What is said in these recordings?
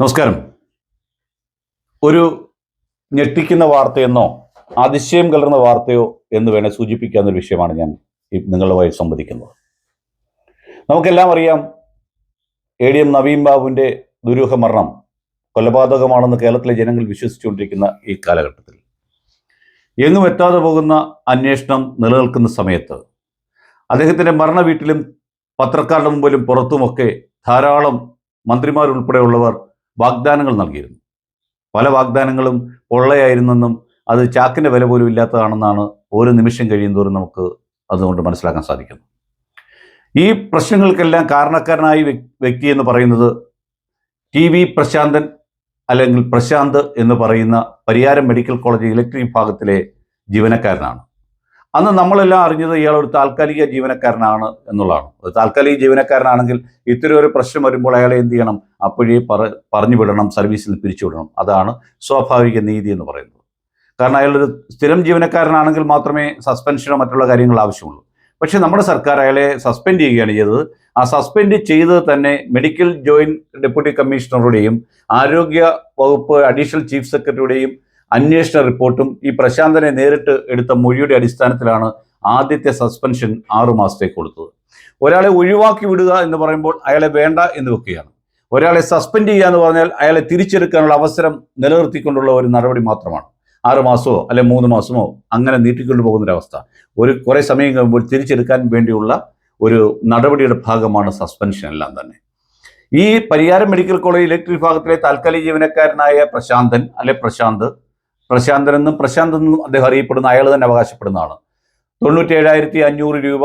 നമസ്കാരം. ഒരു ഞെട്ടിക്കുന്ന വാർത്തയെന്നോ അതിശയം കലർന്ന വാർത്തയോ എന്ന് വേണേൽ സൂചിപ്പിക്കാവുന്ന വിഷയമാണ് ഞാൻ നിങ്ങളുമായി സംവദിക്കുന്നത്. നമുക്കെല്ലാം അറിയാം എ ഡി എം നവീൻ ബാബുവിന്റെ ദുരൂഹ മരണം കൊലപാതകമാണെന്ന് കേരളത്തിലെ ജനങ്ങൾ വിശ്വസിച്ചുകൊണ്ടിരിക്കുന്ന ഈ കാലഘട്ടത്തിൽ. എങ്ങും എത്താതെ പോകുന്ന അന്വേഷണം നിലനിൽക്കുന്ന സമയത്ത് അദ്ദേഹത്തിന്റെ മരണ വീട്ടിലും പത്രക്കാരുടെ മുമ്പിലും പുറത്തുമൊക്കെ ധാരാളം മന്ത്രിമാരുൾപ്പെടെയുള്ളവർ വാഗ്ദാനങ്ങൾ നൽകിയിരുന്നു. പല വാഗ്ദാനങ്ങളും പൊള്ളയായിരുന്നെന്നും അത് ചാക്കിന്റെ വില പോലും ഇല്ലാത്തതാണെന്നാണ് ഓരോ നിമിഷം കഴിയുന്തോറും നമുക്ക് അതുകൊണ്ട് മനസ്സിലാക്കാൻ സാധിക്കുന്നു ഈ പ്രശ്നങ്ങൾക്കെല്ലാം കാരണക്കാരനായി വ്യക്തി എന്ന് പറയുന്നത് ടി വി പ്രശാന്തൻ അല്ലെങ്കിൽ പ്രശാന്ത് എന്ന് പറയുന്ന പരിയാരം മെഡിക്കൽ കോളേജ് ഇലക്ട്രിക് വിഭാഗത്തിലെ ജീവനക്കാരനാണ്. അന്ന് നമ്മളെല്ലാം അറിഞ്ഞത് ഇയാൾ ഒരു താൽക്കാലിക ജീവനക്കാരനാണ് എന്നുള്ളതാണ്. ഒരു താൽക്കാലിക ജീവനക്കാരനാണെങ്കിൽ ഇത്തരം ഒരു പ്രശ്നം വരുമ്പോൾ അയാളെ എന്ത് ചെയ്യണം? അപ്പോഴേ പറ പറഞ്ഞു വിടണം സർവീസിൽ പിരിച്ചുവിടണം അതാണ് സ്വാഭാവിക നീതി എന്ന് പറയുന്നത്. കാരണം അയാളൊരു സ്ഥിരം ജീവനക്കാരനാണെങ്കിൽ മാത്രമേ സസ്പെൻഷനോ മറ്റുള്ള കാര്യങ്ങൾ ആവശ്യമുള്ളൂ. പക്ഷേ നമ്മുടെ സർക്കാർ അയാളെ സസ്പെൻഡ് ചെയ്യുകയാണ് ചെയ്തത്. ആ സസ്പെൻഡ് ചെയ്തത് തന്നെ മെഡിക്കൽ ജോയിന്റ് ഡെപ്യൂട്ടി കമ്മീഷണറുടെയും ആരോഗ്യ വകുപ്പ് അഡീഷണൽ ചീഫ് സെക്രട്ടറിയുടെയും അന്വേഷണ റിപ്പോർട്ടും ഈ പ്രശാന്തനെ നേരിട്ട് എടുത്ത മൊഴിയുടെ അടിസ്ഥാനത്തിലാണ് ആദ്യത്തെ സസ്പെൻഷൻ ആറു മാസത്തേക്ക് കൊടുത്തത്. ഒരാളെ ഒഴിവാക്കി വിടുക എന്ന് പറയുമ്പോൾ അയാളെ വേണ്ട എന്ന് വെക്കുകയാണ്. ഒരാളെ സസ്പെൻഡ് ചെയ്യുക എന്ന് പറഞ്ഞാൽ അയാളെ തിരിച്ചെടുക്കാനുള്ള അവസരം നിലനിർത്തിക്കൊണ്ടുള്ള ഒരു നടപടി മാത്രമാണ്. ആറ് മാസമോ അല്ലെ മൂന്ന് മാസമോ അങ്ങനെ നീട്ടിക്കൊണ്ടു പോകുന്നൊരവസ്ഥ ഒരു കുറേ സമയം കഴിയുമ്പോൾ തിരിച്ചെടുക്കാൻ വേണ്ടിയുള്ള ഒരു നടപടിയുടെ ഭാഗമാണ് സസ്പെൻഷൻ എല്ലാം തന്നെ. ഈ പരിയാരം മെഡിക്കൽ കോളേജ് ഇലക്ട്രിക് വിഭാഗത്തിലെ താൽക്കാലിക ജീവനക്കാരനായ പ്രശാന്തൻ അല്ലെ പ്രശാന്ത് പ്രശാന്തൻ എന്നും പ്രശാന്ത് എന്നും അദ്ദേഹം അറിയപ്പെടുന്ന അയാൾ തന്നെ അവകാശപ്പെടുന്നതാണ് തൊണ്ണൂറ്റേഴായിരത്തി അഞ്ഞൂറ് രൂപ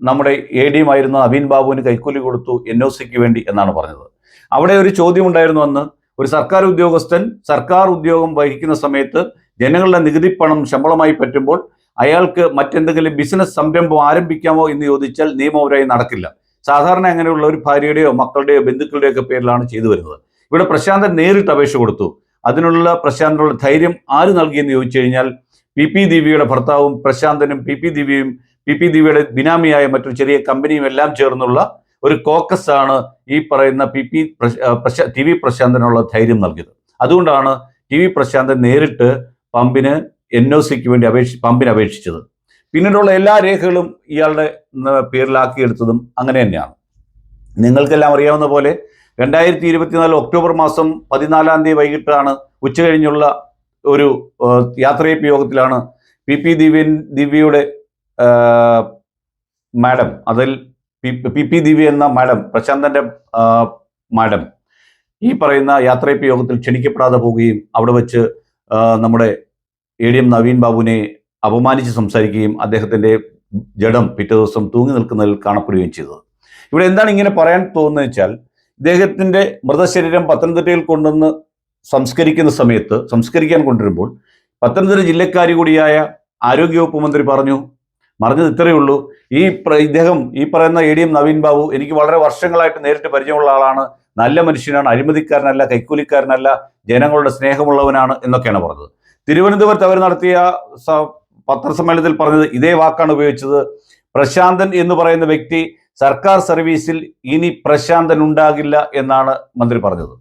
നമ്മുടെ എ ആയിരുന്ന നവീൻ ബാബുവിന് കൈക്കൂലി കൊടുത്തു എൻ ഒ സിക്ക് വേണ്ടി എന്നാണ് പറഞ്ഞത്. അവിടെ ഒരു ചോദ്യം ഉണ്ടായിരുന്നു അന്ന്. ഒരു സർക്കാർ ഉദ്യോഗസ്ഥൻ സർക്കാർ ഉദ്യോഗം വഹിക്കുന്ന സമയത്ത് ജനങ്ങളുടെ നികുതി പണം ശമ്പളമായി പറ്റുമ്പോൾ അയാൾക്ക് മറ്റെന്തെങ്കിലും ബിസിനസ് സംരംഭം ആരംഭിക്കാമോ എന്ന് ചോദിച്ചാൽ നിയമപരമായി നടക്കില്ല. സാധാരണ അങ്ങനെയുള്ള ഒരു ഭാര്യയുടെയോ മക്കളുടെയോ ബന്ധുക്കളുടെയോ ഒക്കെ പേരിലാണ് ചെയ്തു വരുന്നത്. ഇവിടെ പ്രശാന്തൻ നേരിട്ട് അപേക്ഷ കൊടുത്തു. അതിനുള്ള പ്രശാന്തനുള്ള ധൈര്യം ആര് നൽകിയെന്ന് ചോദിച്ചു കഴിഞ്ഞാൽ പി പി ദിവ്യയുടെ ഭർത്താവും പ്രശാന്തനും പി പി ദിവ്യയും പി പി ദിവ്യയുടെ ബിനാമിയായ മറ്റൊരു ചെറിയ കമ്പനിയും എല്ലാം ചേർന്നുള്ള ഒരു കോക്കസ് ആണ് ഈ പറയുന്ന പി പി ടി വി പ്രശാന്തനുള്ള ധൈര്യം നൽകിയത്. അതുകൊണ്ടാണ് ടി വി പ്രശാന്തൻ നേരിട്ട് പമ്പിന് എൻ ഒ സിക്ക് വേണ്ടി അപേക്ഷ പമ്പിന് അപേക്ഷിച്ചത്. പിന്നീടുള്ള എല്ലാ രേഖകളും ഇയാളുടെ പേരിലാക്കിയെടുത്തതും അങ്ങനെ തന്നെയാണ്. നിങ്ങൾക്കെല്ലാം അറിയാവുന്ന പോലെ രണ്ടായിരത്തി ഇരുപത്തിനാല് ഒക്ടോബർ മാസം പതിനാലാം തീയതി വൈകിട്ടാണ് ഉച്ചകഴിഞ്ഞുള്ള ഒരു യാത്രയപ്പ് യോഗത്തിലാണ് പി പി ദിവ്യൻ ദിവ്യയുടെ മാഡം. അതിൽ പി പി ദിവ്യ എന്ന മാഡം പ്രശാന്തന്റെ മാഡം. ഈ പറയുന്ന യാത്രയപ്പ് യോഗത്തിൽ ക്ഷണിക്കപ്പെടാതെ പോവുകയും അവിടെ വെച്ച് നമ്മുടെ എ ഡി എം നവീൻ ബാബുവിനെ അപമാനിച്ച് സംസാരിക്കുകയും അദ്ദേഹത്തിന്റെ ജഡം പിറ്റേ ദിവസം തൂങ്ങി നിൽക്കുന്നതിൽ കാണപ്പെടുകയും ചെയ്തത്. ഇവിടെ എന്താണ് ഇങ്ങനെ പറയാൻ തോന്നുന്നത് വെച്ചാൽ ഇദ്ദേഹത്തിന്റെ മൃതശരീരം പത്തനംതിട്ടയിൽ കൊണ്ടുവന്ന് സംസ്കരിക്കുന്ന സമയത്ത് സംസ്കരിക്കാൻ കൊണ്ടുവരുമ്പോൾ പത്തനംതിട്ട ജില്ലക്കാരി കൂടിയായ ആരോഗ്യവകുപ്പ് മന്ത്രി പറഞ്ഞു മറിഞ്ഞത് ഇത്രയേ ഉള്ളൂ. ഈ ഇദ്ദേഹം ഈ പറയുന്ന A D M Naveen Babu എനിക്ക് വളരെ വർഷങ്ങളായിട്ട് നേരിട്ട് പരിചയമുള്ള ആളാണ്. നല്ല മനുഷ്യനാണ് അഴിമതിക്കാരനല്ല കൈക്കൂലിക്കാരനല്ല ജനങ്ങളുടെ സ്നേഹമുള്ളവനാണ് എന്നൊക്കെയാണ് പറഞ്ഞത്. തിരുവനന്തപുരത്ത് അവർ നടത്തിയ പത്രസമ്മേളനത്തിൽ പറഞ്ഞത് ഇതേ വാക്കാണ് ഉപയോഗിച്ചത്. പ്രശാന്തൻ എന്ന് പറയുന്ന വ്യക്തി സർക്കാർ സർവീസിൽ ഇനി പ്രശാന്തൻ ഉണ്ടാകില്ല എന്നാണ് മന്ത്രി പറഞ്ഞത്.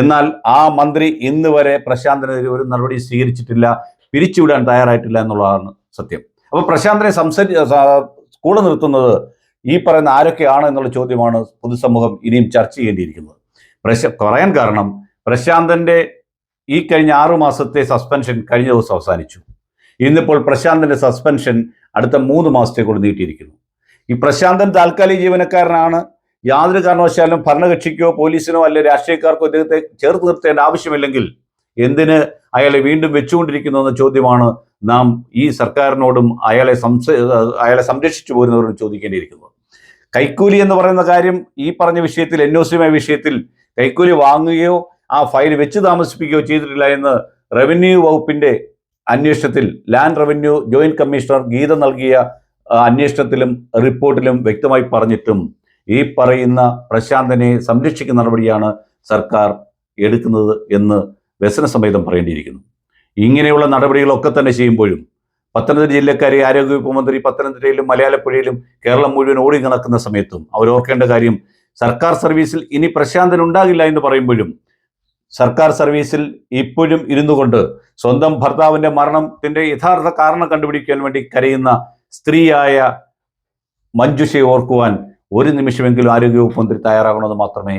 എന്നാൽ ആ മന്ത്രി ഇന്ന് വരെ പ്രശാന്തനെതിരെ ഒരു നടപടി സ്വീകരിച്ചിട്ടില്ല പിരിച്ചുവിടാൻ തയ്യാറായിട്ടില്ല എന്നുള്ളതാണ് സത്യം. അപ്പോൾ പ്രശാന്തനെ സംസരി കൂടെ നിർത്തുന്നത് ഈ പറയുന്ന ആരൊക്കെയാണ് എന്നുള്ള ചോദ്യമാണ് പൊതുസമൂഹം ഇനിയും ചർച്ച ചെയ്യേണ്ടിയിരിക്കുന്നത്. പ്രശ പറയാൻ കാരണം പ്രശാന്തന്റെ ഈ കഴിഞ്ഞ ആറു മാസത്തെ സസ്പെൻഷൻ കഴിഞ്ഞ ദിവസം അവസാനിച്ചു. ഇന്നിപ്പോൾ പ്രശാന്തന്റെ സസ്പെൻഷൻ അടുത്ത മൂന്ന് മാസത്തേക്കൂടെ നീട്ടിയിരിക്കുന്നു. ഈ പ്രശാന്തൻ താൽക്കാലിക ജീവനക്കാരനാണ്. യാതൊരു കാരണവശാലും ഭരണകക്ഷിക്കോ പോലീസിനോ അല്ലെ രാഷ്ട്രീയക്കാർക്കോ ഇദ്ദേഹത്തെ ചേർത്ത് നിർത്തേണ്ട ആവശ്യമില്ലെങ്കിൽ എന്തിന് അയാളെ വീണ്ടും വെച്ചുകൊണ്ടിരിക്കുന്നു എന്ന ചോദ്യമാണ് നാം ഈ സർക്കാരിനോടും അയാളെ സംശ അയാളെ സംരക്ഷിച്ചു പോരുന്നവരോടും ചോദിക്കേണ്ടിയിരിക്കുന്നത്. കൈക്കൂലി എന്ന് പറയുന്ന കാര്യം ഈ പറഞ്ഞ വിഷയത്തിൽ എൻ ഒ വിഷയത്തിൽ കൈക്കൂലി വാങ്ങുകയോ ആ ഫയൽ വെച്ച് താമസിപ്പിക്കുകയോ ചെയ്തിട്ടില്ല എന്ന് റവന്യൂ വകുപ്പിന്റെ അന്വേഷണത്തിൽ land revenue joint commissioner Geetha നൽകിയ അന്വേഷണത്തിലും റിപ്പോർട്ടിലും വ്യക്തമായി പറഞ്ഞിട്ടും ഈ പറയുന്ന പ്രശാന്തനെ സംരക്ഷിക്കുന്ന നടപടിയാണ് സർക്കാർ എടുക്കുന്നത് എന്ന് വ്യസന സമേതം പറയേണ്ടിയിരിക്കുന്നു. ഇങ്ങനെയുള്ള നടപടികളൊക്കെ തന്നെ ചെയ്യുമ്പോഴും പത്തനംതിട്ട ജില്ലക്കാരെ ആരോഗ്യവകുപ്പ് മന്ത്രി പത്തനംതിട്ടയിലും മലയാളപ്പുഴയിലും കേരളം മുഴുവൻ ഓടി നടക്കുന്ന സമയത്തും അവർ ഓർക്കേണ്ട കാര്യം സർക്കാർ സർവീസിൽ ഇനി പ്രശാന്തൻ ഉണ്ടാകില്ല എന്ന് പറയുമ്പോഴും സർക്കാർ സർവീസിൽ ഇപ്പോഴും ഇരുന്നു കൊണ്ട് സ്വന്തം ഭർത്താവിന്റെ മരണത്തിന്റെ യഥാർത്ഥ കാരണം കണ്ടുപിടിക്കാൻ വേണ്ടി കരയുന്ന സ്ത്രീയായ മഞ്ജുഷയെ ഓർക്കുവാൻ ഒരു നിമിഷമെങ്കിലും ആരോഗ്യവകുപ്പ് മന്ത്രി തയ്യാറാകണമെന്ന് മാത്രമേ